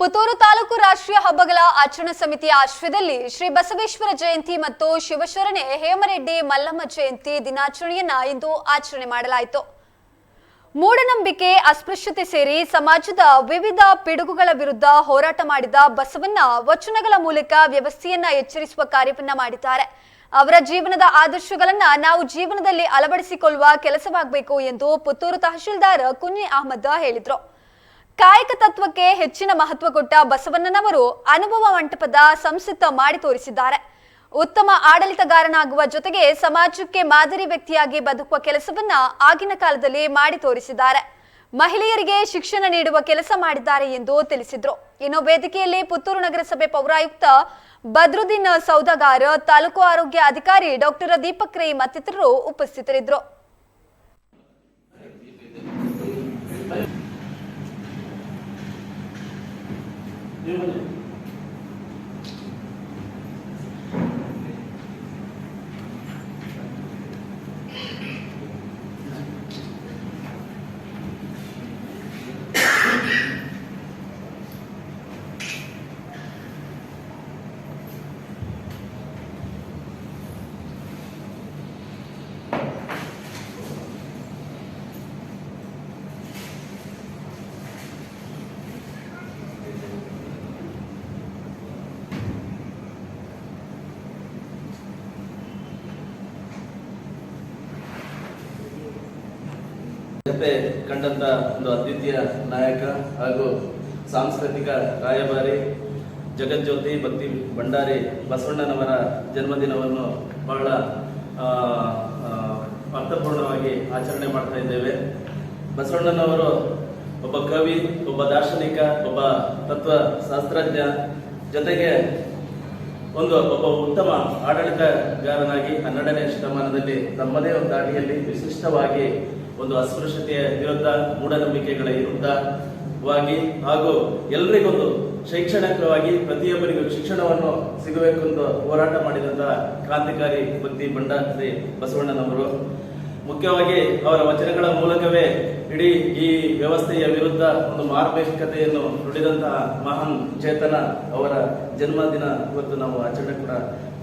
ಪುತ್ತೂರು ತಾಲೂಕು ರಾಷ್ಟ್ರೀಯ ಹಬ್ಬಗಳ ಆಚರಣಾ ಸಮಿತಿಯ ಆಶ್ರಯದಲ್ಲಿ ಶ್ರೀ ಬಸವೇಶ್ವರ ಜಯಂತಿ ಮತ್ತು ಶಿವಶರಣೆ ಹೇಮರೆಡ್ಡಿ ಮಲ್ಲಮ್ಮ ಜಯಂತಿ ದಿನಾಚರಣೆಯನ್ನ ಇಂದು ಆಚರಣೆ ಮಾಡಲಾಯಿತು. ಮೂಢನಂಬಿಕೆ, ಅಸ್ಪೃಶ್ಯತೆ ಸೇರಿ ಸಮಾಜದ ವಿವಿಧ ಪಿಡುಗುಗಳ ವಿರುದ್ಧ ಹೋರಾಟ ಮಾಡಿದ ಬಸವಣ್ಣ ವಚನಗಳ ಮೂಲಕ ವ್ಯವಸ್ಥೆಯನ್ನ ಎಚ್ಚರಿಸುವ ಕಾರ್ಯವನ್ನ ಮಾಡಿದ್ದಾರೆ. ಅವರ ಜೀವನದ ಆದರ್ಶಗಳನ್ನ ನಾವು ಜೀವನದಲ್ಲಿ ಅಳವಡಿಸಿಕೊಳ್ಳುವ ಕೆಲಸವಾಗಬೇಕು ಎಂದು ಪುತ್ತೂರು ತಹಶೀಲ್ದಾರ್ ಕುನ್ನಿ ಅಹಮದ್ ಹೇಳಿದ್ರು. ಕಾಯಕ ತತ್ವಕ್ಕೆ ಹೆಚ್ಚಿನ ಮಹತ್ವ ಕೊಟ್ಟ ಬಸವಣ್ಣನವರು ಅನುಭವ ಮಂಟಪದ ಸಂಸತ್ತ ಮಾಡಿ ತೋರಿಸಿದ್ದಾರೆ. ಉತ್ತಮ ಆಡಳಿತಗಾರನಾಗುವ ಜೊತೆಗೆ ಸಮಾಜಕ್ಕೆ ಮಾದರಿ ವ್ಯಕ್ತಿಯಾಗಿ ಬದುಕುವ ಕೆಲಸವನ್ನ ಆಗಿನ ಕಾಲದಲ್ಲಿ ಮಾಡಿ ತೋರಿಸಿದ್ದಾರೆ. ಮಹಿಳೆಯರಿಗೆ ಶಿಕ್ಷಣ ನೀಡುವ ಕೆಲಸ ಮಾಡಿದ್ದಾರೆ ಎಂದು ತಿಳಿಸಿದ್ರು. ಇನ್ನು ವೇದಿಕೆಯಲ್ಲಿ ಪುತ್ತೂರು ನಗರಸಭೆ ಪೌರಾಯುಕ್ತ ಬದ್ರುದ್ದೀನ್ ಸೌದಾಗಾರ್ ತಾಲೂಕು ಆರೋಗ್ಯ ಅಧಿಕಾರಿ ಡಾಕ್ಟರ್ ದೀಪಕ್ ರೈ ಮತ್ತಿತರರು ಉಪಸ್ಥಿತರಿದ್ದರು. Amen. ಜೊತೆ ಕಂಡಂತ ಒಂದು ಅದ್ವಿತೀಯ ನಾಯಕ ಹಾಗೂ ಸಾಂಸ್ಕೃತಿಕ ರಾಯಭಾರಿ ಜಗಜ್ಯೋತಿ ಭಕ್ತಿ ಭಂಡಾರಿ ಬಸವಣ್ಣನವರ ಜನ್ಮದಿನವನ್ನು ಬಹಳ ಅರ್ಥಪೂರ್ಣವಾಗಿ ಆಚರಣೆ ಮಾಡ್ತಾ ಇದ್ದೇವೆ. ಬಸವಣ್ಣನವರು ಒಬ್ಬ ಕವಿ, ಒಬ್ಬ ದಾರ್ಶನಿಕ, ಒಬ್ಬ ತತ್ವ ಶಾಸ್ತ್ರಜ್ಞ ಜೊತೆಗೆ ಒಂದು, ಒಬ್ಬ ಉತ್ತಮ ಆಡಳಿತಗಾರನಾಗಿ ಹನ್ನೆರಡನೇ ಶತಮಾನದಲ್ಲಿ ತಮ್ಮದೇ ಒಂದು ದಾಟಿಯಲ್ಲಿ ವಿಶಿಷ್ಟವಾಗಿ ಒಂದು ಅಸ್ಪೃಶ್ಯತೆಯ ವಿರುದ್ಧ ಮೂಢನಂಬಿಕೆಗಳ ವಿರುದ್ಧವಾಗಿ ಹಾಗೂ ಎಲ್ರಿಗೊಂದು ಶೈಕ್ಷಣಿಕವಾಗಿ ಪ್ರತಿಯೊಬ್ಬರಿಗೂ ಶಿಕ್ಷಣವನ್ನು ಸಿಗಬೇಕು ಎಂದು ಹೋರಾಟ ಮಾಡಿದಂತಹ ಕ್ರಾಂತಿಕಾರಿ ಭಕ್ತಿ ಭಂಡಾರಿ ಬಸವಣ್ಣನವರು. ಮುಖ್ಯವಾಗಿ ಅವರ ವಚನಗಳ ಮೂಲಕವೇ ಇಡೀ ಈ ವ್ಯವಸ್ಥೆಯ ವಿರುದ್ಧ ಒಂದು ಮಾರ್ಮಿಕತೆಯನ್ನು ನುಡಿದಂತಹ ಮಹಾನ್ ಚೇತನ ಅವರ ಜನ್ಮದಿನ ಇವತ್ತು ನಾವು ಆಚರಣೆ ಕೂಡ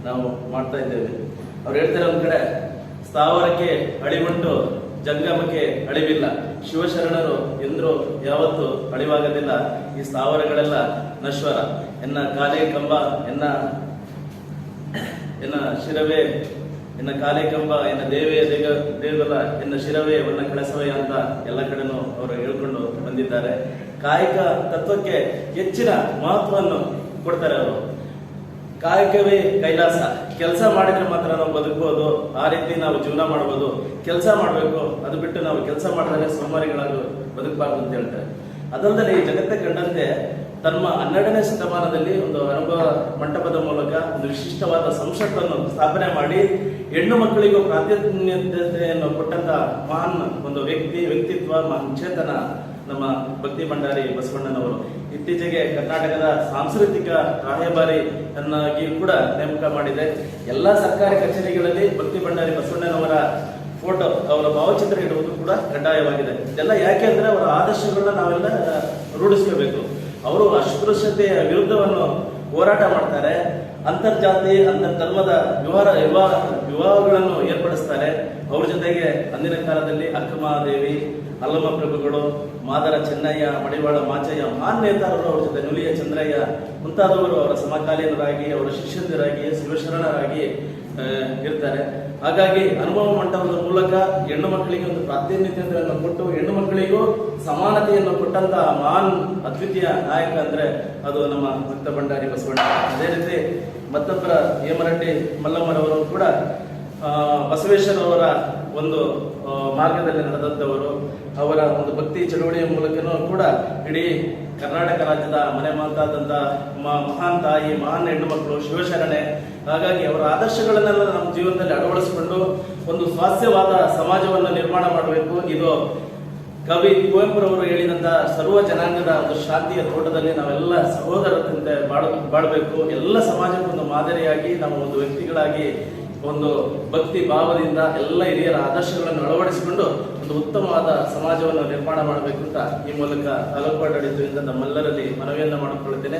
ನಾವು ಮಾಡ್ತಾ ಇದ್ದೇವೆ. ಅವ್ರು ಹೇಳ್ತಾರೆ ಒಂದ್ ಕಡೆ, ಸ್ಥಾವರಕ್ಕೆ ಅಳಿವುಂಟು ಜಂಗಮಕ್ಕೆ ಅಳಿವಿಲ್ಲ. ಶಿವಶರಣರು ಎಂದರೂ ಯಾವತ್ತು ಅಳಿವಾಗದಿಲ್ಲ. ಈ ಸ್ಥಾವರಗಳೆಲ್ಲ ನಶ್ವರ. ಎನ್ನ ಕಾಲೇ ಕಂಬ, ಎನ್ನ ಎನ್ನ ಶಿರವೇ, ಎನ್ನ ಕಾಲೇ ಕಂಬ, ಎನ್ನ ದೇವೇ ದೇಗ ದೇವಲ ಎನ್ನ ಶಿರವೇ, ಒನ್ನ ಕಳಸವೇ ಅಂತ ಎಲ್ಲ ಕಡೆನೂ ಅವರು ಹೇಳ್ಕೊಂಡು ಬಂದಿದ್ದಾರೆ. ಕಾಯಕ ತತ್ವಕ್ಕೆ ಹೆಚ್ಚಿನ ಮಹತ್ವವನ್ನು ಕೊಡ್ತಾರೆ ಅವರು. ಕಾಯಕವೇ ಕೈಲಾಸ. ಕೆಲಸ ಮಾಡಿದ್ರೆ ಮಾತ್ರ ನಾವು ಬದುಕಬಹುದು ಆ ರೀತಿ ನಾವು ಜೀವನ ಮಾಡಬಹುದು ಕೆಲಸ ಮಾಡಬೇಕು. ಅದು ಬಿಟ್ಟು ನಾವು ಕೆಲಸ ಮಾಡಿದ್ರೆ ಸೋಮಾರಿಗಳಾಗಿ ಬದುಕಬಾರ್ದು ಅಂತ ಹೇಳ್ತಾರೆ. ಅದಲ್ಲದೆ ಈ ಜಗತ್ತೇ ಕಂಡಂತೆ ತಮ್ಮ ಹನ್ನೆರಡನೇ ಶತಮಾನದಲ್ಲಿ ಒಂದು ಅನುಭವ ಮಂಟಪದ ಮೂಲಕ ಒಂದು ವಿಶಿಷ್ಟವಾದ ಸಂಸತ್ತನ್ನು ಸ್ಥಾಪನೆ ಮಾಡಿ ಹೆಣ್ಣು ಮಕ್ಕಳಿಗೂ ಪ್ರಾಧಾನ್ಯತೆಯನ್ನು ಕೊಟ್ಟಂತ ಮಹಾನ್ ಒಂದು ವ್ಯಕ್ತಿ ವ್ಯಕ್ತಿತ್ವ, ಮಹಾನ್ ಚೇತನ ನಮ್ಮ ಭಕ್ತಿ ಭಂಡಾರಿ ಬಸವಣ್ಣನವರು. ಇತ್ತೀಚೆಗೆ ಕರ್ನಾಟಕದ ಸಾಂಸ್ಕೃತಿಕ ರಾಯಭಾರಿ ಅನ್ನಾಗಿ ಕೂಡ ನೇಮಕ ಮಾಡಿದೆ. ಎಲ್ಲಾ ಸರ್ಕಾರಿ ಕಚೇರಿಗಳಲ್ಲಿ ಭಕ್ತಿ ಭಂಡಾರಿ ಬಸವಣ್ಣನವರ ಫೋಟೋ, ಅವರ ಭಾವಚಿತ್ರ ಇಡುವುದು ಕೂಡ ಕಡ್ಡಾಯವಾಗಿದೆ. ಇದೆಲ್ಲ ಯಾಕೆ ಅಂದ್ರೆ ಅವರ ಆದರ್ಶಗಳನ್ನ ನಾವೆಲ್ಲ ರೂಢಿಸ್ಕೋಬೇಕು. ಅವರು ಅಸ್ಪೃಶ್ಯತೆಯ ವಿರುದ್ಧವನ್ನು ಹೋರಾಟ ಮಾಡ್ತಾರೆ. ಅಂತರ್ಜಾತಿ ಅಂತರ್ ಧರ್ಮದ ವಿವಾಹ ವಿವಾಹ ವಿವಾಹಗಳನ್ನು ಏರ್ಪಡಿಸ್ತಾರೆ. ಅವ್ರ ಜೊತೆಗೆ ಅಂದಿನ ಕಾಲದಲ್ಲಿ ಅಕ್ಕಮಹಾದೇವಿ, ಅಲ್ಲಮ್ಮ ಪ್ರಭುಗಳು, ಮಾದರ ಚೆನ್ನಯ್ಯ, ಮಡಿವಾಳ ಮಾಚಯ್ಯ ಮಾನ್ ನೇತಾರರು ಅವ್ರ ಜೊತೆ ನುಲಿಯ ಚಂದ್ರಯ್ಯ, ಮುಂತಾದವರು ಅವರ ಸಮಕಾಲೀನರಾಗಿ, ಅವರ ಶಿಷ್ಯಂದಿರಾಗಿ, ಶಿವಶರಣರಾಗಿ ಇರ್ತಾರೆ. ಹಾಗಾಗಿ ಅನುಭವ ಮಂಟಪದ ಮೂಲಕ ಹೆಣ್ಣು ಮಕ್ಕಳಿಗೆ ಒಂದು ಪ್ರಾತಿನಿಧ್ಯತೆಯನ್ನು ಕೊಟ್ಟು, ಹೆಣ್ಣು ಮಕ್ಕಳಿಗೂ ಸಮಾನತೆಯನ್ನು ಕೊಟ್ಟಂತ ಮಹಾನ್ ಅದ್ವಿತೀಯ ನಾಯಕ ಅಂದ್ರೆ ಅದು ನಮ್ಮ ಭಕ್ತ ಭಂಡಾರಿ ಬಸವಣ್ಣ. ಅದೇ ರೀತಿ ಮತ್ತೊಬ್ಬರ ಹೇಮರಡ್ಡಿ ಮಲ್ಲಮ್ಮರವರು ಕೂಡ ಬಸವೇಶ್ವರವರ ಒಂದು ಮಾರ್ಗದಲ್ಲಿ ನಡೆದಂತವರು ಅವರ ಒಂದು ಭಕ್ತಿ ಚಳುವಳಿಯ ಮೂಲಕನೂ ಕೂಡ ಇಡೀ ಕರ್ನಾಟಕ ರಾಜ್ಯದ ಮನೆ ಮಾತಾದಂತ ಮ- ಮಹಾನ್ ತಾಯಿ, ಮಹಾನ್ ಹೆಣ್ಣು ಮಕ್ಕಳು ಶಿವಶರಣೆ, ಹಾಗಾಗಿ ಅವರ ಆದರ್ಶಗಳನ್ನೆಲ್ಲ ನಮ್ಮ ಜೀವನದಲ್ಲಿ ಅಳವಡಿಸಿಕೊಂಡು ಒಂದು ಸ್ವಾಸ್ಥ್ಯವಾದ ಸಮಾಜವನ್ನು ನಿರ್ಮಾಣ ಮಾಡಬೇಕು. ಇದು ಕವಿ ಕುವೆಂಪುರವರು ಹೇಳಿದಂತ ಸರ್ವ ಜನಾಂಗದ ಒಂದು ಶಾಂತಿಯ ತೋಟದಲ್ಲಿ ನಾವೆಲ್ಲ ಸಹೋದರದಂತೆ ಬಾಳ, ಬಾಳ್ಬೇಕು. ಎಲ್ಲ ಸಮಾಜಕ್ಕೊಂದು ಮಾದರಿಯಾಗಿ ನಾವು ಒಂದು ವ್ಯಕ್ತಿಗಳಾಗಿ ಒಂದು ಭಕ್ತಿ ಭಾವದಿಂದ ಎಲ್ಲ ಹಿರಿಯರ ಆದರ್ಶಗಳನ್ನು ಅಳವಡಿಸಿಕೊಂಡು ಒಂದು ಉತ್ತಮವಾದ ಸಮಾಜವನ್ನು ನಿರ್ಮಾಣ ಮಾಡಬೇಕು ಅಂತ ಈ ಮೂಲಕ ತಾಲೂಕು ಆಡಳಿತದಿಂದ ನಮ್ಮೆಲ್ಲರಲ್ಲಿ ಮನವಿಯನ್ನು ಮಾಡಿಕೊಳ್ಳುತ್ತೇನೆ.